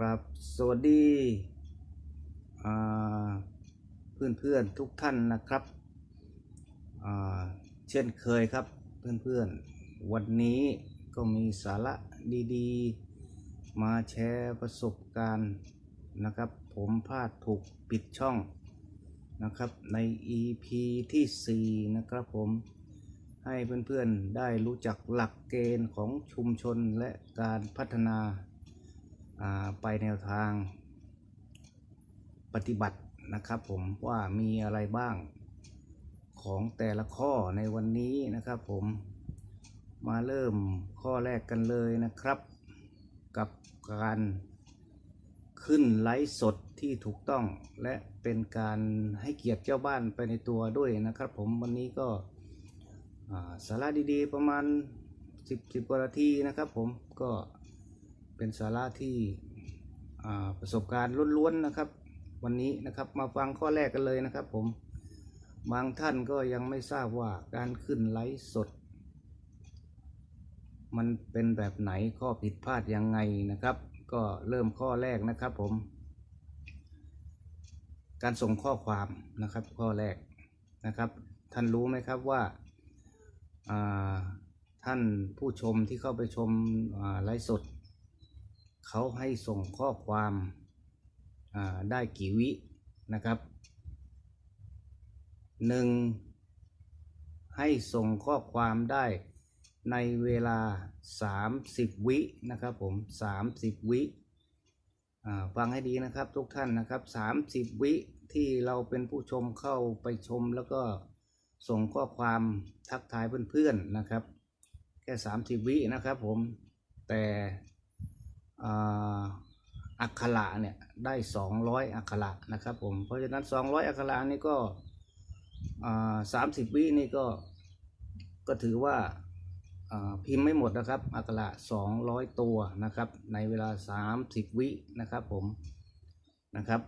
ครับสวัสดีเพื่อนเพื่อนทุกท่านนะครับ เช่นเคยครับเพื่อนเพื่อนวันนี้ก็มีสาระดีๆ มาแชร์ประสบการณ์นะครับ ผมพลาดถูกปิดช่องนะครับใน EP ที่ 4 นะครับผมให้เพื่อนๆได้รู้จักหลักเกณฑ์ของชุมชนและการพัฒนา ไปแนวทางปฏิบัตินะครับผมว่ามีอะไรบ้างของแต่ละข้อในวันนี้นะครับผมมาเริ่มข้อแรกกันเลยนะครับ กับการขึ้นไลฟ์สดที่ถูกต้อง และเป็นการให้เกียรติเจ้าบ้านไปในตัวด้วยนะครับ ผมวันนี้ก็สาระดีๆประมาณ 10 10กว่านาทีนะครับ ผมก็ เป็นสาระที่ประสบการณ์ล้วนๆนะครับ วันนี้นะครับมาฟังข้อแรกกันเลยนะครับ ผมบางท่านก็ยังไม่ทราบว่าการขึ้นไลฟ์สด มันเป็นแบบไหนข้อผิดพลาดยังไงนะครับ ก็เริ่มข้อแรกนะครับผม การส่งข้อความนะครับข้อแรกนะครับ ท่านรู้ไหมครับว่าท่านผู้ชมที่เข้าไปชมไลฟ์สด เขาให้ส่งข้อความได้กี่วินะครับหนึ่งให้ส่งข้อความได้ในเวลา 30 วินะครับผม 30 วิฟังให้ดีนะครับทุกท่านนะครับ 30 วิที่เราเป็นผู้ชมเข้าไปชมแล้วก็ส่งข้อความทักทายเพื่อนๆนะครับ แค่ 30 วินะครับผมแต่ อักขระเนี่ยได้ 200 อักขระนะครับผม เพราะฉะนั้น 200 อักขระนี่ก็อ่า30วินี่ก็ก็ถือว่าพิมพ์ไม่หมดนะครับ อักขระ200 ตัวนะครับ ในเวลา 30 วินะครับผมนะครับ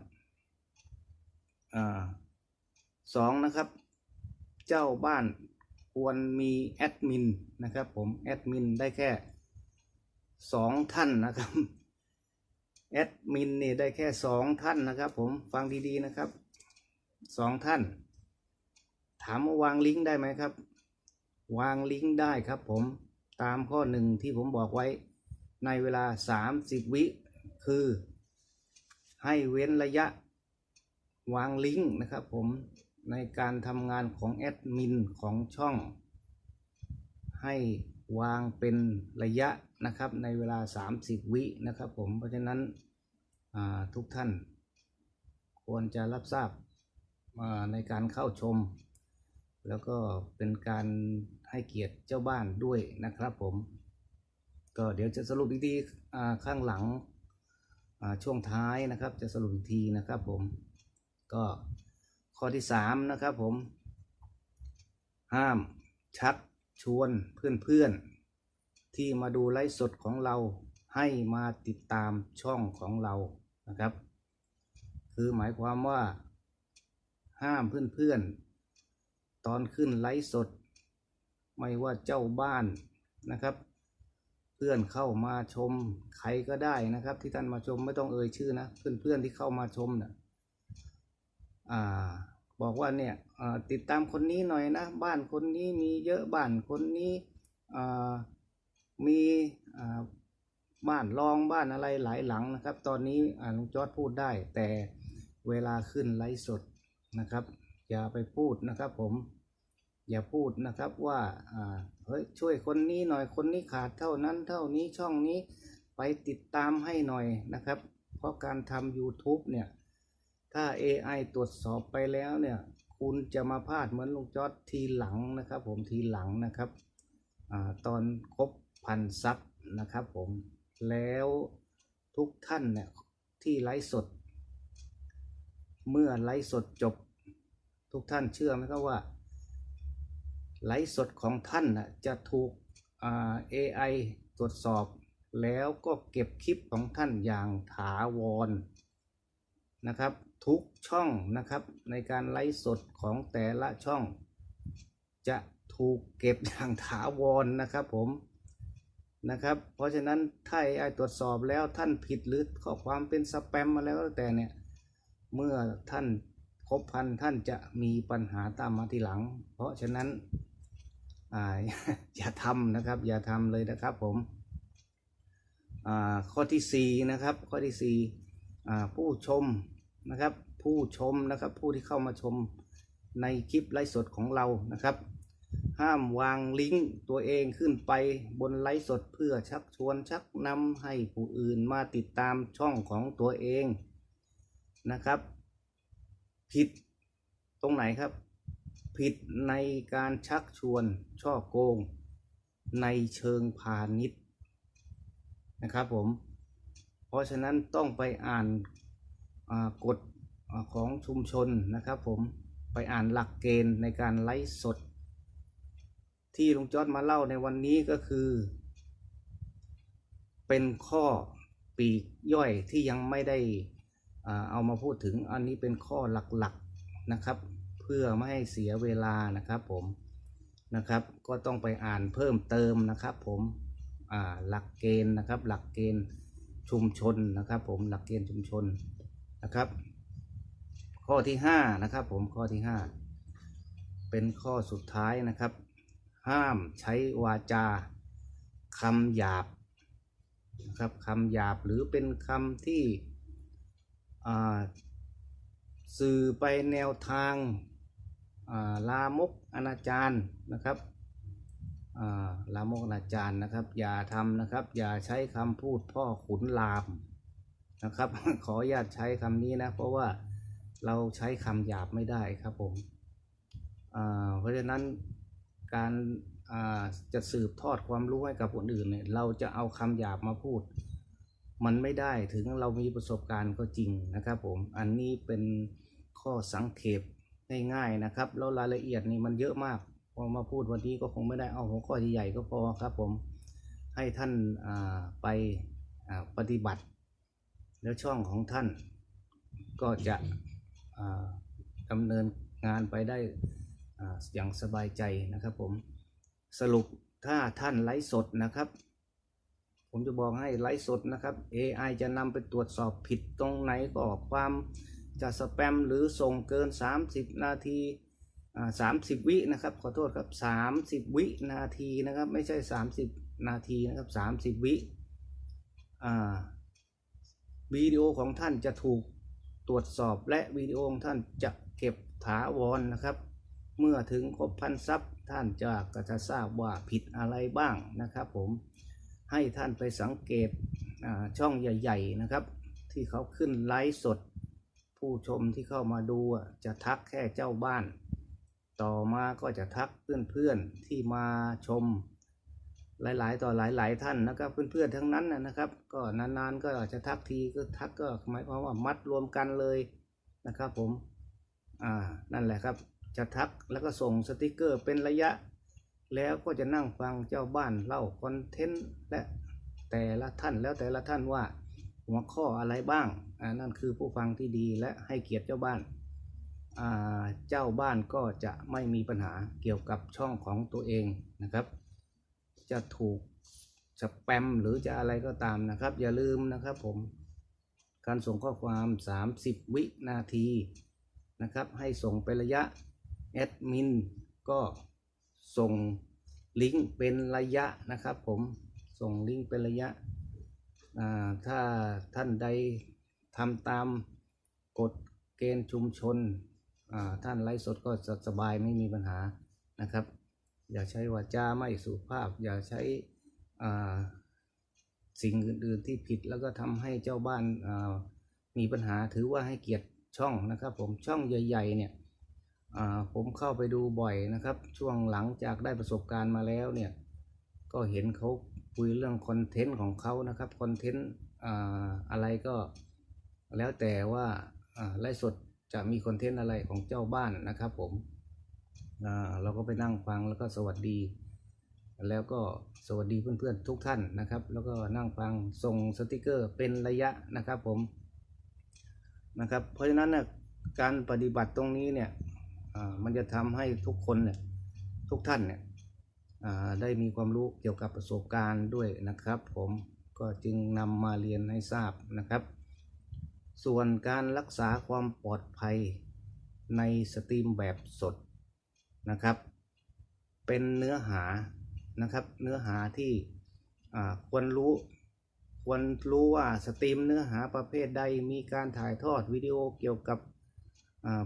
อสองนะครับ เจ้าบ้านควรมีแอดมินนะครับผมแอดมินได้แค่ สองท่านนะครับแอดมินนี่ได้แค่สองท่านนะครับ ผมฟังดีๆนะครับสองท่าน ถามว่าวางลิงก์ได้ไหมครับ วางลิงก์ได้ครับ ผมตามข้อหนึ่งที่ผมบอกไว้ในเวลา 30 วิ คือ ให้เว้นระยะวางลิงก์นะครับ ผมในการทำงานของแอดมินของช่อง ให้วางเป็นระยะ นะครับในเวลา 30 วินะครับผมเพราะฉะนั้นทุกท่าน ควรจะรับทราบในการเข้าชม แล้วก็เป็นการให้เกียรติเจ้าบ้านด้วยนะครับผม ก็เดี๋ยวจะสรุปอีกทีข้างหลังช่วงท้ายนะครับ จะสรุปอีกทีนะครับผมก็ข้อที่สามนะครับผม ห้ามชักชวนเพื่อนๆ ที่มาดูไลฟ์สดของเราให้มาติดตามช่องของเรานะครับ คือหมายความว่า ห้ามเพื่อนๆ ตอนขึ้นไลฟ์สด ไม่ว่าเจ้าบ้านนะครับ เพื่อนเข้ามาชมใครก็ได้นะครับ ที่ท่านมาชมไม่ต้องเอ่ยชื่อนะ เพื่อนๆที่เข้ามาชมนะอ่าบอกว่าเนี่ยติดตามคนนี้หน่อยนะ บ้านคนนี้มีเยอะบ้านคนนี้ มีบ้านรองบ้านอะไรหลายหลังนะครับ ตอนนี้ลุงจอดพูดได้ แต่เวลาขึ้นไลฟ์สดนะครับ อย่าไปพูดนะครับผมอย่าพูดนะครับว่าเฮ้ยช่วยคนนี้หน่อยคนนี้ขาดเท่านั้นเท่านี้ช่องนี้ไปติดตามให้หน่อยนะครับ เพราะการทำ YouTube เนี่ย ถ้า AI ตรวจสอบไปแล้วเนี่ย คุณจะมาพลาดเหมือนลุงจอดทีหลังนะครับ ผมทีหลังนะครับอตอนครบ พันซับนะครับผมแล้วทุกท่านเนี่ยที่ไลฟ์สด เมื่อไลฟ์สดจบ ทุกท่านเชื่อไหมครับว่า ไลฟ์สดของท่านนะจะถูกอ่า AI ตรวจสอบ แล้วก็เก็บคลิปของท่านอย่างถาวรนะครับ ทุกช่องนะครับในการไลฟ์สดของแต่ละช่อง จะถูกเก็บอย่างถาวรนะครับผม นะครับ เพราะฉะนั้นถ้า AI ตรวจสอบแล้วท่านผิดหรือข้อความเป็นสแปมมาแล้วแต่เนี่ย เมื่อท่านครบพันท่านจะมีปัญหาตามมาทีหลัง เพราะฉะนั้นออย่าทำนะครับ อย่าทำเลยนะครับผมข้อที่สี่นะครับข้อที่สี่ผู้ชมนะครับ ผู้ชมนะครับผู้ที่เข้ามาชมในคลิปไลฟ์สดของเรานะครับ ห้ามวางลิงก์ตัวเองขึ้นไปบนไลฟ์สดเพื่อชักชวนชักนำให้ผู้อื่นมาติดตามช่องของตัวเองนะครับ ผิดตรงไหนครับ ผิดในการชักชวนช่อโกง ในเชิงพาณิชย์นะครับผม เพราะฉะนั้นต้องไปอ่านกฎของชุมชนนะครับผมไปอ่านหลักเกณฑ์ในการไลฟ์สด ที่ลุงจอดมาเล่าในวันนี้ก็คือ เป็นข้อปีกย่อยที่ยังไม่ได้เอามาพูดถึงอันนี้เป็นข้อหลักๆนะครับ เพื่อไม่ให้เสียเวลานะครับผมนะครับ ก็ต้องไปอ่านเพิ่มเติมนะครับ ผมหลักเกณฑ์นะครับ หลักเกณฑ์ชุมชนนะครับ ผมหลักเกณฑ์ชุมชนนะครับ ข้อที่ห้านะครับ ผมข้อที่ห้าเป็นข้อสุดท้ายนะครับ ห้ามใช้วาจาคำหยาบนะครับคำหยาบหรือเป็นคำที่สื่อไปแนวทางาลามกอนาจารนะครับาลามกอนาจารนะครับ อย่าทำนะครับ อย่าใช้คำพูดพ่อขุนลามนะครับ ขออนุญาตใช้คำนี้นะ เพราะว่าเราใช้คำหยาบไม่ได้ครับผมเพราะฉะนั้น การอ่าจะสืบทอดความรู้ให้กับคนอื่นเนี่ยเราจะเอาคำหยาบมาพูด มันไม่ได้ถึงเรามีประสบการณ์ก็จริงนะครับผมอันนี้เป็นข้อสังเขปง่ายๆนะครับแล้วรายละเอียดนี่มันเยอะมากพอมาพูดวันนี้ก็คงไม่ได้เอาหัวข้อใหญ่ๆก็พอครับผมให้ท่านอ่าไปปฏิบัติ แล้วช่องของท่านก็จะอ่าดำเนินงานไปได้ อย่างสบายใจนะครับผมสรุปถ้าท่านไลฟ์สดนะครับ ผมจะบอกให้ไลฟ์สดนะครับ AI จะนำไปตรวจสอบผิดตรงไหนก็ออกความจะสแปมหรือส่งเกิน 30 นาทีอ่า30วินะครับขอโทษครับ30วินาทีนะครับไม่ใช่30นาทีนะครับ30วิอ่าวิดีโอของท่านจะถูกตรวจสอบและวิดีโอของท่านจะเก็บถาวรนะครับ เมื่อถึงครบพันซับท่านจะก็จะทราบว่าผิดอะไรบ้างนะครับผมให้ท่านไปสังเกตช่องใหญ่ ๆนะครับ ที่เขาขึ้นไลฟ์สด ผู้ชมที่เข้ามาดูจะทักแค่เจ้าบ้าน ต่อมาก็จะทักเพื่อนๆที่มาชมหลายๆ ต่อหลายๆท่านนะครับเพื่อนๆทั้งนั้นนะครับ ก็นานๆก็อาจจะทักทีก็ทักก็หมายความว่ามัดรวมกันเลยนะครับผมอ่านั่นแหละครับ จะทักแล้วก็ส่งสติกเกอร์เป็นระยะ แล้วก็จะนั่งฟังเจ้าบ้านเล่าคอนเทนต์และแต่ละท่านแล้วแต่ละท่านว่าหัวข้ออะไรบ้างอ่านั่นคือผู้ฟังที่ดีและให้เกียรติเจ้าบ้านอ่าเจ้าบ้านก็จะไม่มีปัญหาเกี่ยวกับช่องของตัวเองนะครับ จะถูกสแปมหรือจะอะไรก็ตามนะครับ อย่าลืมนะครับผมการส่งข้อความ 30 วินาทีนะครับ ให้ส่งเป็นระยะ แอดมินก็ส่งลิงก์เป็นระยะนะครับผมส่งลิงก์เป็นระยะ ถ้าท่านใดทำตามกฎเกณฑ์ชุมชน ท่านไลฟ์สดก็จะสบายไม่มีปัญหานะครับ อย่าใช้วาจาไม่สุภาพ อย่าใช้สิ่งอื่นๆที่ผิดแล้วก็ทำให้เจ้าบ้านมีปัญหาถือว่าให้เกียรติช่องนะครับผมช่องใหญ่ ๆ เนี่ย ผมเข้าไปดูบ่อยนะครับ ช่วงหลังจากได้ประสบการณ์มาแล้วเนี่ย ก็เห็นเขาคุยเรื่องคอนเทนต์ของเขานะครับคอนเทนต์อะไรก็แล้วแต่ว่าอ่าไลฟ์สดจะมีคอนเทนต์อะไรของเจ้าบ้านนะครับผมเราก็ไปนั่งฟังแล้วก็สวัสดี แล้วก็สวัสดีเพื่อนๆทุกท่านนะครับ แล้วก็นั่งฟังส่งสติกเกอร์เป็นระยะนะครับผมนะครับ เพราะฉะนั้นนะการปฏิบัติตรงนี้เนี่ย มันจะทำให้ทุกคนเนี่ยทุกท่านเนี่ยได้มีความรู้เกี่ยวกับประสบการณ์ด้วยนะครับ ผมก็จึงนำมาเรียนให้ทราบนะครับ ส่วนการรักษาความปลอดภัยในสตรีมแบบสดนะครับ เป็นเนื้อหานะครับ เนื้อหาที่ควรรู้ควรรู้ว่าสตรีมเนื้อหาประเภทใดมีการถ่ายทอดวิดีโอเกี่ยวกับ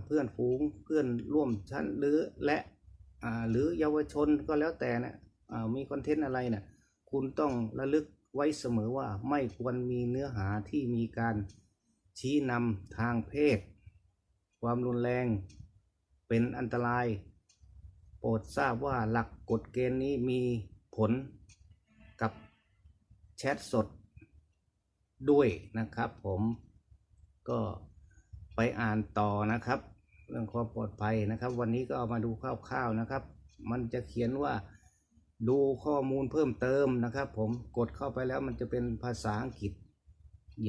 เพื่อนฝูงเพื่อนร่วมชั้นหรือและหรือเยาวชนก็แล้วแต่นะมีคอนเทนต์อะไรนะ่ะคุณต้องระลึกไว้เสมอว่าไม่ควรมีเนื้อหาที่มีการชี้นำทางเพศ ความรุนแรงเป็นอันตราย โปรดทราบว่าหลักกฎเกณฑ์นี้มีผลกับแชทสดด้วยนะครับผมก็ ไปอ่านต่อนะครับ เรื่องความปลอดภัยนะครับ วันนี้ก็เอามาดูคร่าวๆนะครับ มันจะเขียนว่าดูข้อมูลเพิ่มเติมนะครับ ผมกดเข้าไปแล้วมันจะเป็นภาษาอังกฤษ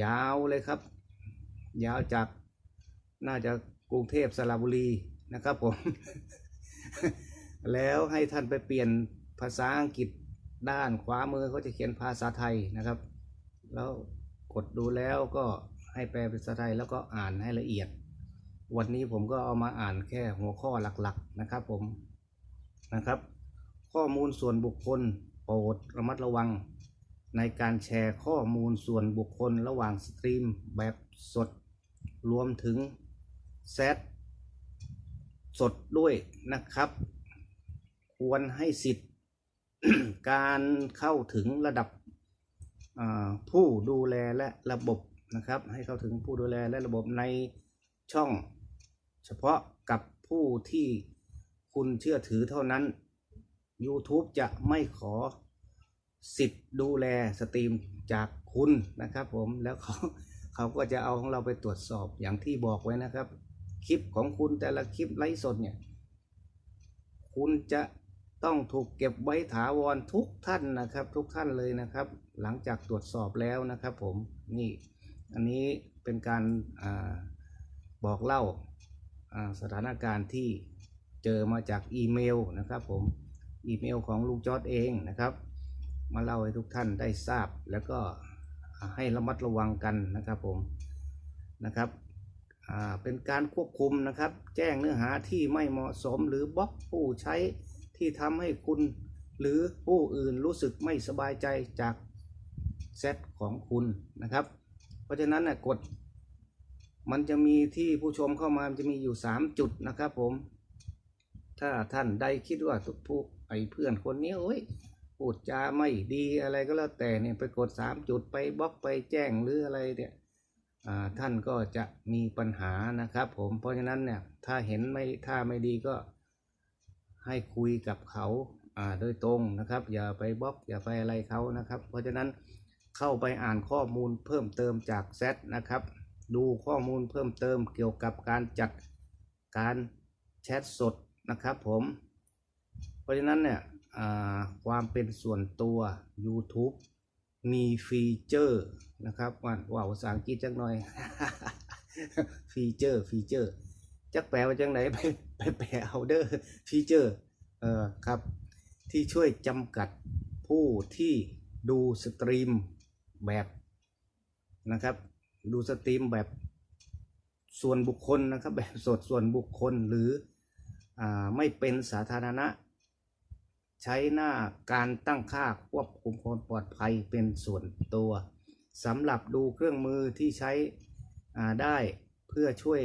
ยาวเลยครับ ยาวจากน่าจะกรุงเทพสระบุรีนะครับผม แล้วให้ท่านไปเปลี่ยนภาษาอังกฤษด้านขวามือเขาจะเขียนภาษาไทยนะครับ แล้วกดดูแล้วก็ ให้แปลเป็นภาษาไทยแล้วก็อ่านให้ละเอียด วันนี้ผมก็เอามาอ่านแค่หัวข้อหลักๆนะครับผมนะครับ ข้อมูลส่วนบุคคลโปรดระมัดระวัง ในการแชร์ข้อมูลส่วนบุคคลระหว่างสตรีมแบบสด รวมถึงแซดสดด้วยนะครับ ควรให้สิทธิ์การเข้าถึงระดับผู้ดูแลและระบบ นะครับ ให้เข้าถึงผู้ดูแลและระบบในช่อง เฉพาะกับผู้ที่คุณเชื่อถือเท่านั้น YouTube จะไม่ขอสิทธิ์ดูแลสตรีมจากคุณนะครับผมแล้วเขาเขาก็จะเอาของเราไปตรวจสอบอย่างที่บอกไว้นะครับ คลิปของคุณแต่ละคลิปไลฟ์สดเนี่ย คุณจะต้องถูกเก็บไว้ถาวรทุกท่านนะครับ ทุกท่านเลยนะครับ หลังจากตรวจสอบแล้วนะครับผมนี่ อันนี้เป็นการอาบอกเล่าาสถานการณ์ที่เจอมาจากอีเมลนะครับผมอีเมลของลุงจอดเองนะครับ มาเล่าให้ทุกท่านได้ทราบแล้วก็ให้ระมัดระวังกันนะครับผมนะครับเป็นการควบคุมนะครับ แจ้งเนื้อหาที่ไม่เหมาะสมหรือบล็อกผู้ใช้ที่ทำให้คุณหรือผู้อื่นรู้สึกไม่สบายใจจากเซตของคุณนะครับ ราะฉะนั้นนะกด มันจะมีที่ผู้ชมเข้ามามันจะมีอยู่ 3 จุดนะครับผม ถ้าท่านใดคิดว่าผู้ไอ้เพื่อนคนนี้โอ้ยพูดจาไม่ดีอะไรก็แล้วแต่เนี่ยไปกด 3 จุดไปบล็อกไปแจ้งหรืออะไรเนี่ยท่านก็จะมีปัญหานะครับ ผมเพราะฉะนั้นเนี่ยถ้าเห็นไม่ถ้าไม่ดีก็ให้คุยกับเขาอ่าโดยตรงนะครับ อย่าไปบล็อกอย่าไปอะไรเขานะครับ เพราะฉะนั้น เข้าไปอ่านข้อมูลเพิ่มเติมจากแซดนะครับ ดูข้อมูลเพิ่มเติมเกี่ยวกับการจัดการแชทสดนะครับผม เพราะฉะนั้นเนี่ยความเป็นส่วนตัว YouTube มีฟีเจอร์นะครับว่าว่าภาษาอังกฤษจักหน่อย ฟีเจอร์ฟีเจอร์จักแปลว่าจังไหนไปไปแปลเอาเด้อฟีเจอร์เออครับ ที่ช่วยจำกัดผู้ที่ดูสตรีม แบบนะครับ ดูสตรีมแบบส่วนบุคคลนะครับแบบสดส่วนบุคคลหรืออไม่เป็นสาธารณะ ใช้หน้าการตั้งค่าควบคุมความปลอดภัยเป็นส่วนตัวสำหรับดูเครื่องมือที่ใช้ได้เพื่อช่วย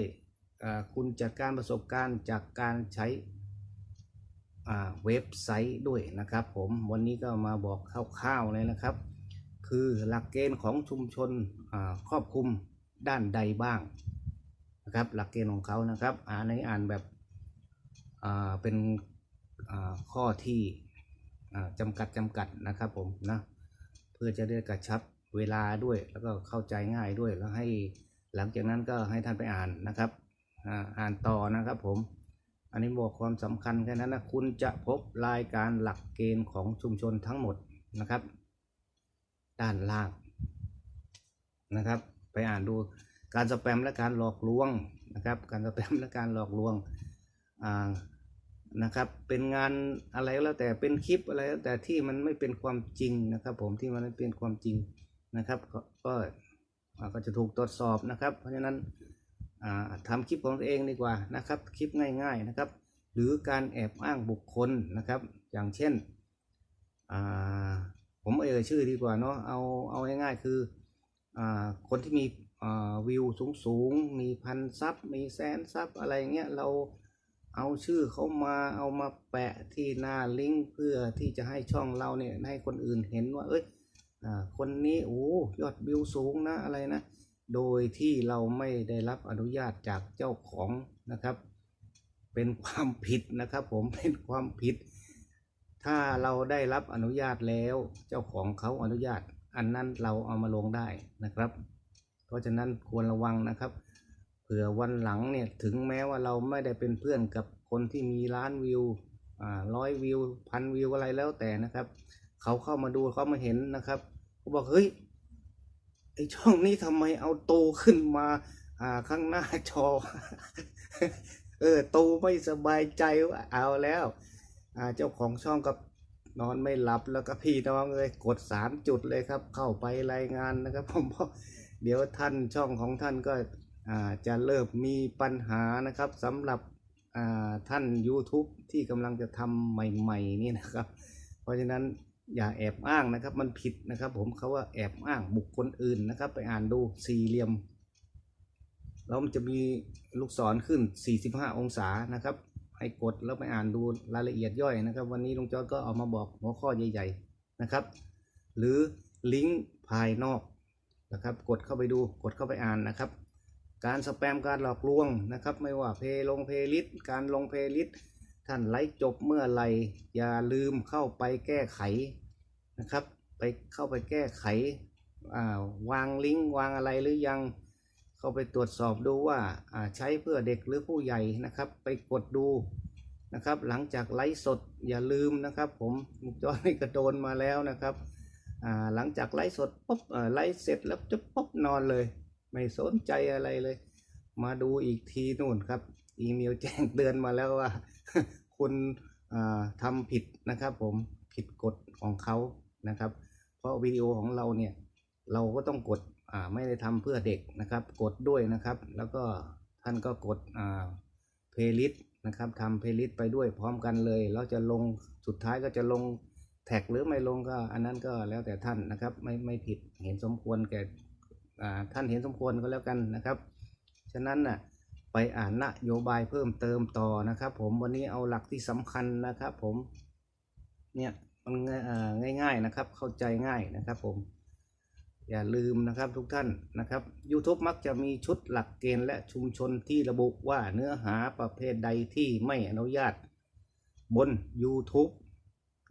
คุณจัดการประสบการณ์จากการใช้เว็บไซต์ด้วยนะครับผมวันนี้ก็มาบอกคร่าวๆเลยนะครับ คือหลักเกณฑ์ของชุมชนครอบคลุมด้านใดบ้างนะครับหลักเกณฑ์ของเขานะครับอ่านในอ่านแบบเป็นข้อที่จำกัดจำกัดนะครับผมนะเพื่อจะได้กระชับเวลาด้วยแล้วก็เข้าใจง่ายด้วยแล้วให้หลังจากนั้นก็ให้ท่านไปอ่านนะครับอ่านต่อนะครับผมอันนี้บอกความสำคัญแค่นั้นนะคุณจะพบรายการหลักเกณฑ์ของชุมชนทั้งหมดนะครับ ด้านล่างนะครับ ไปอ่านดูการสแปมและการหลอกลวงนะครับ การสแปมและการหลอกลวงอ่านะครับ เป็นงานอะไรแล้วแต่เป็นคลิปอะไรแล้วแต่ที่มันไม่เป็นความจริงนะครับ ผมที่มันไม่เป็นความจริงนะครับ ก็ก็อ่าก็จะถูกตรวจสอบนะครับ เพราะฉะนั้นอ่าทำคลิปของตัวเองดีกว่านะครับ คลิปง่ายๆนะครับ หรือการแอบอ้างบุคคลนะครับ อย่างเช่นอ่า ผมเอ่ยชื่อดีกว่าเนาะเอาเอาง่ายๆคืออ่าคนที่มีอ่าวิวสูงๆมีพันซับมีแสนซับอะไรเงี้ยเราเอาชื่อเขามาเอามาแปะที่หน้าลิงก์เพื่อที่จะให้ช่องเราเนี่ยให้คนอื่นเห็นว่า เอ้ยอ่าคนนี้โอ้ยอดวิวสูงนะอะไรนะ โดยที่เราไม่ได้รับอนุญาตจากเจ้าของนะครับ เป็นความผิดนะครับ ผมเป็นความผิด ถ้าเราได้รับอนุญาตแล้ว เจ้าของเขาอนุญาต อันนั้นเราเอามาลงได้นะครับ เพราะฉะนั้นควรระวังนะครับ เผื่อวันหลังเนี่ยถึงแม้ว่าเราไม่ได้เป็นเพื่อนกับคนที่มีล้านวิวร้อยวิวพันวิวอะไรแล้วแต่นะครับเขาเข้ามาดูเขามาเห็นนะครับเขาบอกเฮ้ยไอช่องนี้ทำไมเอาโตขึ้นมาอ่าข้างหน้าจอ เออโตไม่สบายใจว่าเอาแล้ว เจ้าของช่องก็นอนไม่หลับแล้วก็พี่น้องเลยกดสามจุดเลยครับ เข้าไปรายงานนะครับ ผมเพราะเดี๋ยวท่านช่องของท่านก็อ่าจะเริ่มมีปัญหานะครับสำหรับอ่าท่าน YouTube ที่กำลังจะทำใหม่ๆนี่นะครับ เพราะฉะนั้นอย่าแอบอ้างนะครับ มันผิดนะครับ ผมเขาว่าแอบอ้างบุคคลอื่นนะครับ ไปอ่านดูสี่เหลี่ยมแล้วมันจะมีลูกศรขึ้น 45 องศานะครับ ให้กดแล้วไปอ่านดูรายละเอียดย่อยนะครับ วันนี้ลุงจอร์ดก็เอามาบอกหัวข้อใหญ่ๆนะครับ หรือลิงก์ภายนอกนะครับ กดเข้าไปดูกดเข้าไปอ่านนะครับ การสแปมการหลอกลวงนะครับ ไม่ว่าเพลงเพลลิสการลงเพลลิสท่านไลฟ์จบเมื่อไหรอย่าลืมเข้าไปแก้ไขนะครับ ไปเข้าไปแก้ไขาวางลิงก์วางอะไรหรือยัง เข้าไปตรวจสอบดูว่าใช้เพื่อเด็กหรือผู้ใหญ่นะครับ ไปกดดูนะครับ หลังจากไลฟ์สดอย่าลืมนะครับ ผมมุกจอนี่กระโดนมาแล้วนะครับหลังจากไลฟ์สดปุ๊บไลฟ์เสร็จแล้วจะปุ๊บนอนเลย ไม่สนใจอะไรเลย มาดูอีกทีนู่นครับ อีเมลแจ้งเตือนมาแล้วว่า คุณอ่าทำผิดนะครับ ผมผิดกฎของเขานะครับ เพราะวิดีโอของเราเนี่ยเราก็ต้องกด ไม่ได้ทำเพื่อเด็กนะครับ กดด้วยนะครับ แล้วก็ท่านก็กดอ่าเพลย์ลิสนะครับทำเพลย์ลิสไปด้วยพร้อมกันเลยแล้วจะลงสุดท้ายก็จะลงแท็กหรือไม่ลงก็อันนั้นก็แล้วแต่ท่านนะครับ ไม่ไม่ผิดเห็นสมควรแก่อ่าท่านเห็นสมควรก็แล้วกันนะครับ ฉะนั้นน่ะไปอ่านนโยบายเพิ่มเติมต่อนะครับ ผมวันนี้เอาหลักที่สำคัญนะครับ ผมเนี่ยมันอ่าง่ายๆนะครับเข้าใจง่ายนะครับ ผม อย่าลืมนะครับทุกท่านนะครับ YouTube มักจะมีชุดหลักเกณฑ์และชุมชนที่ระบุว่าเนื้อหาประเภทใดที่ไม่อนุญาตบน YouTube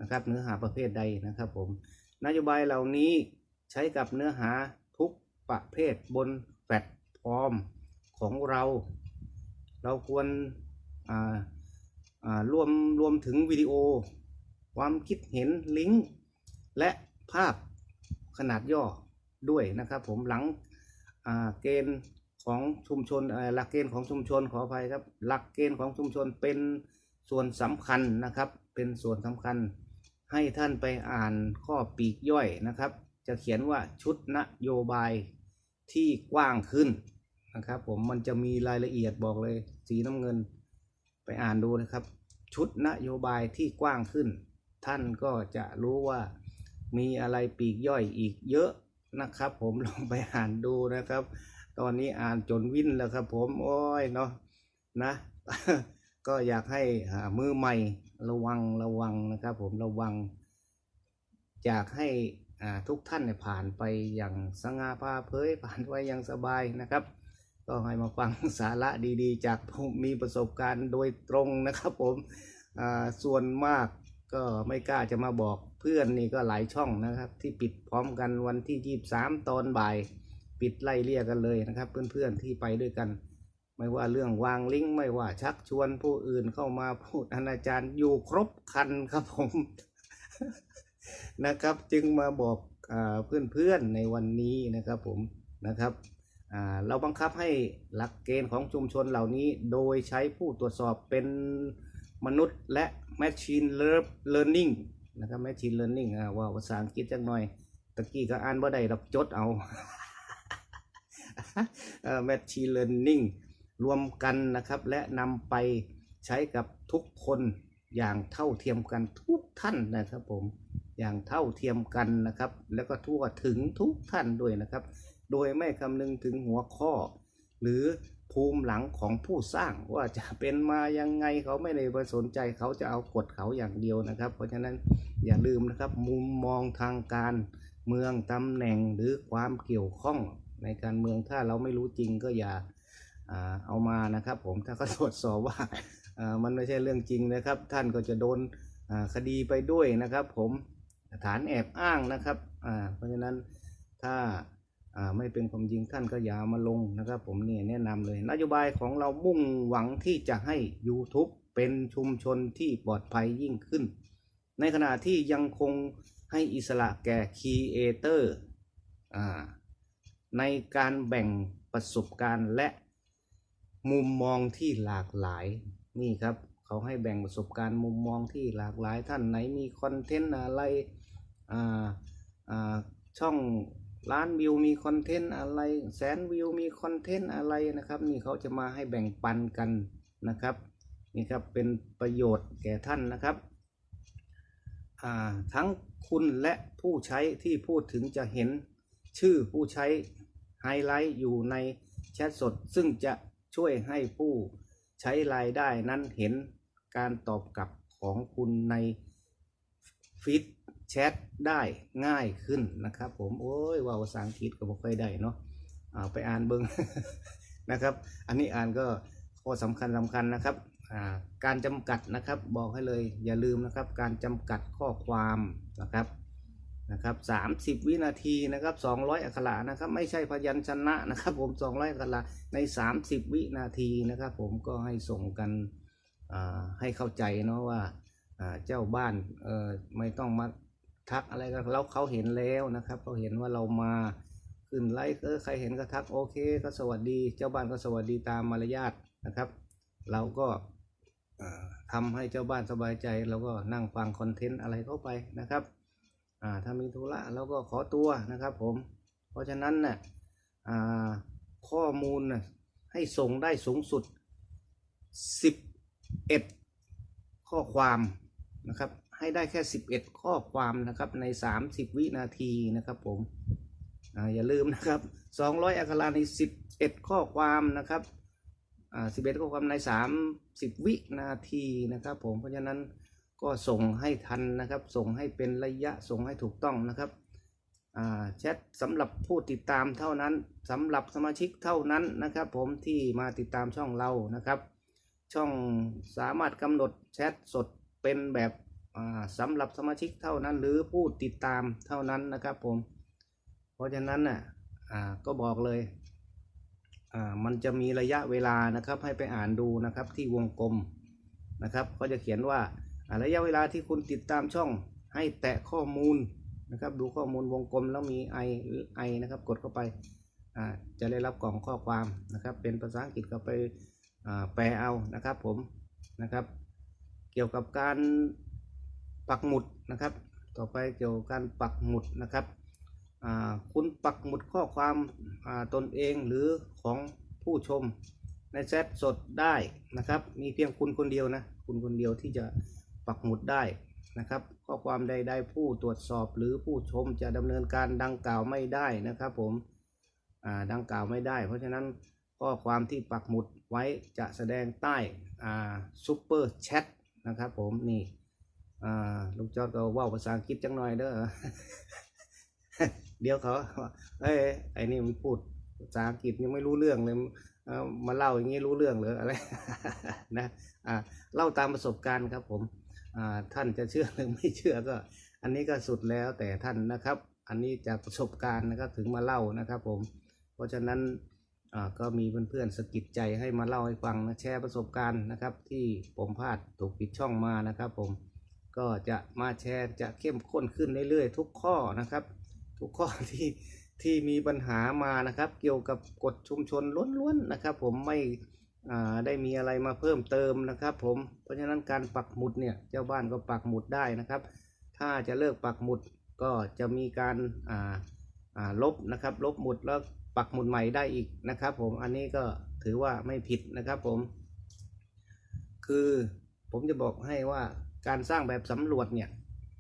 นะครับเนื้อหาประเภทใดนะครับผมนโยบายเหล่านี้ใช้กับเนื้อหาทุกประเภทบนแพลตฟอร์มของเรา เราควรอ่าอ่ารวมรวมถึงวิดีโอ ความคิดเห็นลิงก์ และภาพขนาดย่อ ด้วยนะครับ ผมหลังเกณฑ์ของชุมชนหลักเกณฑ์ของชุมชนขออภัยครับ หลักเกณฑ์ของชุมชนเป็นส่วนสำคัญนะครับ เป็นส่วนสำคัญ ให้ท่านไปอ่านข้อปีกย่อยนะครับ จะเขียนว่าชุดนโยบายที่กว้างขึ้นนะครับ ผมมันจะมีรายละเอียดบอกเลย สีน้ำเงินไปอ่านดูนะครับ ชุดนโยบายที่กว้างขึ้น ท่านก็จะรู้ว่ามีอะไรปีกย่อยอีกเยอะ นะครับ ผมลองไปอ่านดูนะครับ ตอนนี้อ่านจนวิ่นแล้วครับ ผมโอ้ยเนาะนะ ก็อยากให้มือใหม่ระวังระวังนะครับ ผมระวัง อยากให้ทุกท่านเนี่ยผ่านไปอย่างสง่าผ่าเผยผ่านไปอย่างสบายนะครับ ก็ให้มาฟังสาระดีๆ จากผู้มีประสบการณ์โดยตรงนะครับ ผมส่วนมากก็ไม่กล้าจะมาบอก พื่อนนี่ก็หลายช่องนะครับ ที่ปิดพร้อมกันวันที่23ตอนบ่าย ปิดไล่เลี่ยกันเลยนะครับ เพื่อนๆที่ไปด้วยกัน ไม่ว่าเรื่องวางลิงก์ไม่ว่าชักชวนผู้อื่นเข้ามาพูดอนาจารอยู่ครบคันครับผมนะครับ จึงมาบอกอเพื่อนๆในวันนี้นะครับผมนะครับเราบังคับให้หลักเกณฑ์ของชุมชนเหล่านี้ โดยใช้ผู้ตรวจสอบเป็นมนุษย์และ Machine Learning นะครับ Machine Learning อ่าว่าภาษาอังกฤษจักหน่อยตะกี้ก็อ่านบ่ได้ดอกจดเอาเอ่อ Machine Learning รวมกันนะครับ และนำไปใช้กับทุกคนอย่างเท่าเทียมกันทุกท่านนะครับผมอย่างเท่าเทียมกันนะครับ แล้วก็ทั่วถึงทุกท่านด้วยนะครับ โดยไม่คำนึงถึงหัวข้อ หรือ ภูมิหลังของผู้สร้างว่าจะเป็นมายังไงเขาไม่ได้ไปสนใจเขาจะเอากฎเขาอย่างเดียวนะครับ เพราะฉะนั้นอย่าลืมนะครับมุมมองทางการเมืองตำแหน่งหรือความเกี่ยวข้องในการเมืองถ้าเราไม่รู้จริงก็อย่าเอามานะครับผมถ้าเขาตรวจสอบว่ามันไม่ใช่เรื่องจริงนะครับ ท่านก็จะโดนคดีไปด้วยนะครับ ผมฐานแอบอ้างนะครับเพราะฉะนั้นถ้า ไม่เป็นความจริงท่านก็อย่ามาลงนะครับ ผมเนี่ยแนะนำเลย นโยบายของเรามุ่งหวังที่จะให้ YouTube เป็นชุมชนที่ปลอดภัยยิ่งขึ้น ในขณะที่ยังคงให้อิสระแก่ครีเอเตอร์ในการแบ่งประสบการณ์และมุมมองที่หลากหลายนี่ครับเขาให้แบ่งประสบการณ์มุมมองที่หลากหลายท่านไหนมีคอนเทนต์อะไรช่อง ล้านวิวมีคอนเทนต์อะไร แสนวิวมีคอนเทนต์อะไรนะครับ นี่เขาจะมาให้แบ่งปันกันนะครับนี่ครับเป็นประโยชน์แก่ท่านนะครับทั้งคุณและผู้ใช้ที่พูดถึงจะเห็นชื่อผู้ใช้ไฮไลท์อยู่ในแชทสด ซึ่งจะช่วยให้ผู้ใช้รายได้นั้นเห็นการตอบกลับของคุณในฟีด แชทได้ง่ายขึ้นนะครับ ผมโอ้ยว่าภาษาอังกฤษก็บ่ค่อยได้เนาะเอาไปอ่านเบิงนะครับ อันนี้อ่านก็ข้อสำคัญสำคัญนะครับการจำกัดนะครับบอกให้เลยอย่าลืมนะครับ การจำกัดข้อความนะครับนะครับสามสิบวินาทีนะครับสองร้อยอักขระนะครับ ไม่ใช่พยัญชนะนะครับ ผมสองร้อยอักขระในสามสิบวินาทีนะครับ ผมก็ให้ส่งกันให้เข้าใจเนาะว่าเจ้าบ้านไม่ต้องมา ทักอะไรกันแล้วเขาเห็นแล้วนะครับเขาเห็นว่าเรามาขึ้นไลค์เออใครเห็นก็ทักโอเค ก็สวัสดีเจ้าบ้านก็สวัสดีตามมารยาทนะครับ เราก็เอ่อทำให้เจ้าบ้านสบายใจเราก็นั่งฟังคอนเทนต์อะไรเข้าไปนะครับถ้ามีธุระเราก็ขอตัวนะครับผมเพราะฉะนั้นน่ะอ่าข้อมูลนะให้ส่งได้สูงสุด 11 ข้อความนะครับ ให้ได้แค่ 11 ข้อความนะครับใน 30 วินาทีนะครับผมออย่าลืมนะครับ 200 อักขระใน 11 ข้อความนะครับ11 ข้อความใน 30 วินาทีนะครับผมเพราะฉะนั้นก็ส่งให้ทันนะครับ ส่งให้เป็นระยะส่งให้ถูกต้องนะครับแชทสำหรับผู้ติดตามเท่านั้นสำหรับสมาชิกเท่านั้นนะครับ ผมที่มาติดตามช่องเรานะครับ ช่องสามารถกำหนดแชทสดเป็นแบบ สำหรับสมาชิกเท่านั้น หรือผู้ติดตามเท่านั้นนะครับผม เพราะฉะนั้นน่ะอ่าก็บอกเลยอ่ามันจะมีระยะเวลานะครับให้ไปอ่านดูนะครับที่วงกลมนะครับก็จะเขียนว่าระยะเวลาที่คุณติดตามช่องให้แตะข้อมูลนะครับดูข้อมูลวงกลมแล้วมีไอไอนะครับกดเข้าไปอ่าจะได้รับกล่องข้อความนะครับ เป็นภาษาอังกฤษก็ไปอ่าแปลเอานะครับผมนะครับ เกี่ยวกับการ ปักหมุดนะครับ ต่อไปเกี่ยวกับการปักหมุดนะครับคุณปักหมุดข้อความตนเองหรือของผู้ชมในแชทสดได้นะครับ มีเพียงคุณคนเดียวนะ คุณคนเดียวที่จะปักหมุดได้นะครับ ข้อความใดๆผู้ตรวจสอบหรือผู้ชมจะดำเนินการดังกล่าวไม่ได้นะครับ ผมดังกล่าวไม่ได้ เพราะฉะนั้นข้อความที่ปักหมุดไว้จะแสดงใต้ซูเปอร์แชทนะครับผมนี่ อ่าลูกจอดก็เว่าภาษาอังกฤษจังหน่อยเด้อเดี๋ยวเขาเอ้ยไอ้นี่มันพูดภาษาอังกฤษยังไม่รู้เรื่องเลยมาเล่าอย่างนี้รู้เรื่องหรืออะไรนะอ่าเล่าตามประสบการณ์ครับผมอ่าท่านจะเชื่อหรือไม่เชื่อก็ อันนี้ก็สุดแล้วแต่ท่านนะครับ อันนี้จากประสบการณ์นะครับถึงมาเล่านะครับ ผม เพราะฉะนั้นอ่าก็มีเพื่อนๆสะกิดใจให้มาเล่าให้ฟังนะแชร์ประสบการณ์นะครับ ที่ผมพลาดถูกปิดช่องมานะครับ ผม ก็จะมาแชร์จะเข้มข้นขึ้นเรื่อยๆ ทุกข้อนะครับ ทุกข้อที่ที่มีปัญหามานะครับ เกี่ยวกับกฎชุมชนล้วนๆนะครับ ผมไม่ได้มีอะไรมาเพิ่มเติมนะครับ ผมเพราะฉะนั้นการปักหมุดเนี่ยเจ้าบ้านก็ปักหมุดได้นะครับ ถ้าจะเลิกปักหมุดก็จะมีการลบนะครับ ลบหมุดแล้วปักหมุดใหม่ได้อีกนะครับ ผมอันนี้ก็ถือว่าไม่ผิดนะครับผม คือผมจะบอกให้ว่า การสร้างแบบสำรวจเนี่ย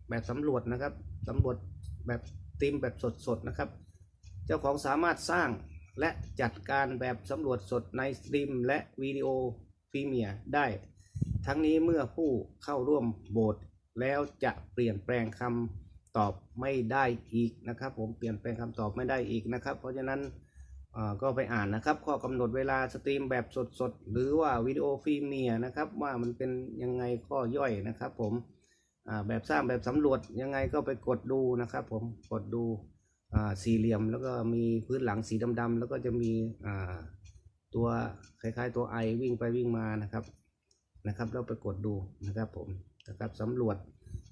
แบบสำรวจนะครับสำรวจแบบตีมแบบสดๆนะครับ เจ้าของสามารถสร้างและจัดการแบบสำรวจสดในสตรีมและวิดีโอพรีเมียร์ได้ ทั้งนี้เมื่อผู้เข้าร่วมโบสแล้วจะเปลี่ยนแปลงคำตอบไม่ได้อีกนะครับ ผมเปลี่ยนแปลงคำตอบไม่ได้อีกนะครับ เพราะฉะนั้น ก็ไปอ่านนะครับข้อกำหนดเวลาสตรีมแบบสดๆ หรือว่าวิดีโอพรีเมียนะครับว่ามันเป็นยังไงข้อย่อยนะครับ ผมแบบสร้างแบบสำรวจยังไงก็ไปกดดูนะครับ ผมกดดูสี่เหลี่ยมแล้วก็มีพื้นหลังสีดำๆแล้วก็จะมีตัวคล้ายๆ ตัวไอวิ่งไปวิ่งมานะครับนะครับแล้วไปกดดูนะครับผมนะครับสำรวจ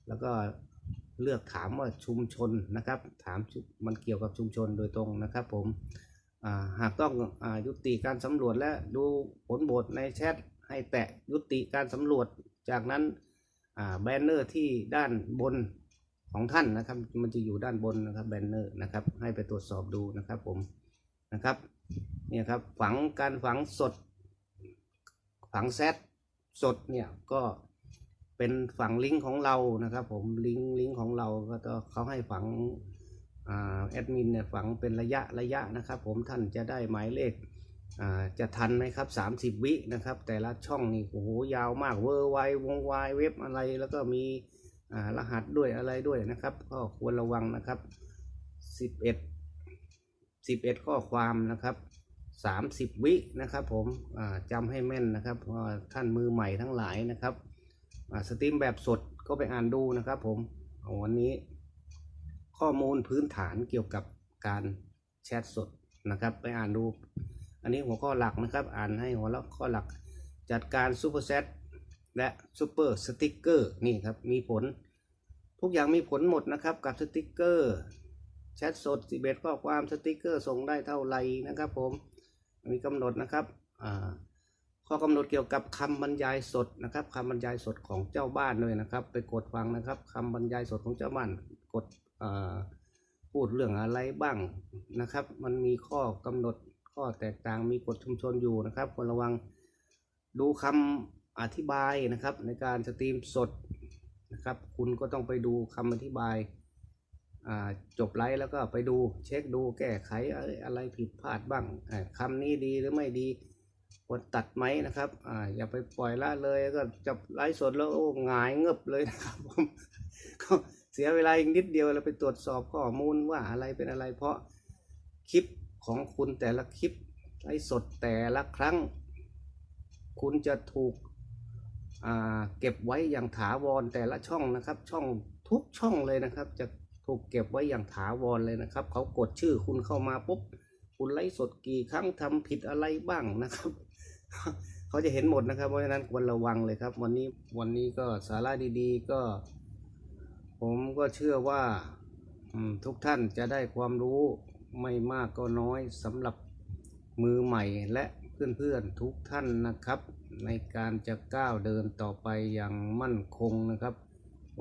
แล้วก็เลือกถามว่าชุมชนนะครับ ถามมันเกี่ยวกับชุมชนโดยตรงนะครับ ผม หากต้องอยุติการสำรวจและดูผลโบทในแชทให้แตะยุติการสำรวจ จากนั้นแบนเนอร์ที่ด้านบนของท่านนะครับ มันจะอยู่ด้านบนนะครับแบนเนอร์นะครับให้ไปตรวจสอบดูนะครับผมนะครับเนี่ยครับฝังการฝังสด ฝังแซดสดเนี่ยก็เป็นฝังลิงก์ของเรานะครับ ผมลิงก์ลิงก์ของเราก็เขาให้ฝัง แอดมินเนี่ยฝังเป็นระยะระยะนะครับ ผมท่านจะได้หมายเลขจะทันไหมครับ 30 วินะครับ แต่ละช่องนี่โอ้โหยาวมากเวอร์ไววงไวเว็บอะไรแล้วก็มีรหัสด้วยอะไรด้วยนะครับ ก็ควรระวังนะครับ 11 11 ข้อความนะครับ 30 วินะครับผมจำให้แม่นนะครับท่านมือใหม่ทั้งหลายนะครับสตรีมแบบสดก็ไปอ่านดูนะครับผมวันนี้ ข้อมูลพื้นฐานเกี่ยวกับการแชทสดนะครับไปอ่านดูอันนี้หัวข้อหลักนะครับ อ่านให้หัวข้อหลัก จัดการซูเปอร์แชทและซูเปอร์สติ๊กเกอร์นี่ครับมีผล ทุกอย่างมีผลหมดนะครับกับสติ๊กเกอร์แชทสด11ข้อความสติ๊กเกอร์ส่งได้เท่าไหร่นะครับผมมีกำหนดนะครับข้อกำหนดเกี่ยวกับคำบรรยายสดนะครับคำบรรยายสดของเจ้าบ้านด้วยนะครับ ไปกดฟังนะครับคำบรรยายสดของเจ้าบ้านกด พูดเรื่องอะไรบ้างนะครับ มันมีข้อกำหนดข้อแตกต่างมีกฎชุมชนอยู่นะครับควรระวังดูคำอธิบายนะครับในการสตรีมสดนะครับ คุณก็ต้องไปดูคำอธิบายจบไลฟ์แล้วก็ไปดูเช็คดูแก้ไขอะไรผิดพลาดบ้างอ่าคำนี้ดีหรือไม่ดีควรตัดไหมนะครับออย่าไปปล่อยละเลยก็จับไลฟ์สดแล้วโอ้หงายเงบเลยนะครับผม เสียเวลาอีกนิดเดียวเราไปตรวจสอบข้อมูลว่าอะไรเป็นอะไร เพราะคลิปของคุณแต่ละคลิปไลฟ์สดแต่ละครั้ง คุณจะถูกเก็บไว้อย่างถาวรแต่ละช่องนะครับ ช่องทุกช่องเลยนะครับ จะถูกเก็บไว้อย่างถาวรเลยนะครับ เขากดชื่อคุณเข้ามาปุ๊บคุณไลฟ์สดกี่ครั้งทำผิดอะไรบ้างนะครับ เขาจะเห็นหมดนะครับเพราะฉะนั้นควรระวังเลยครับ วันนี้วันนี้ก็สาระดีๆ ก็ ผมก็เชื่อว่าทุกท่านจะได้ความรู้ไม่มากก็น้อยสำหรับมือใหม่และเพื่อนๆทุกท่านนะครับ ในการจะก้าวเดินต่อไปอย่างมั่นคงนะครับ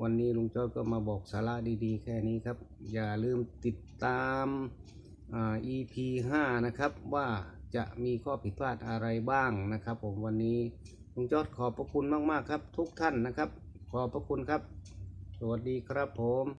วันนี้ลุงจ้อยก็มาบอกสาระดีๆ แค่นี้ครับ อย่าลืมติดตามอ่า EP 5 นะครับ ว่าจะมีข้อผิดพลาดอะไรบ้างนะครับ ผมวันนี้ลุงจอดขอบพระคุณมากๆครับ ทุกท่านนะครับ ขอบพระคุณครับ วัสดีครับผม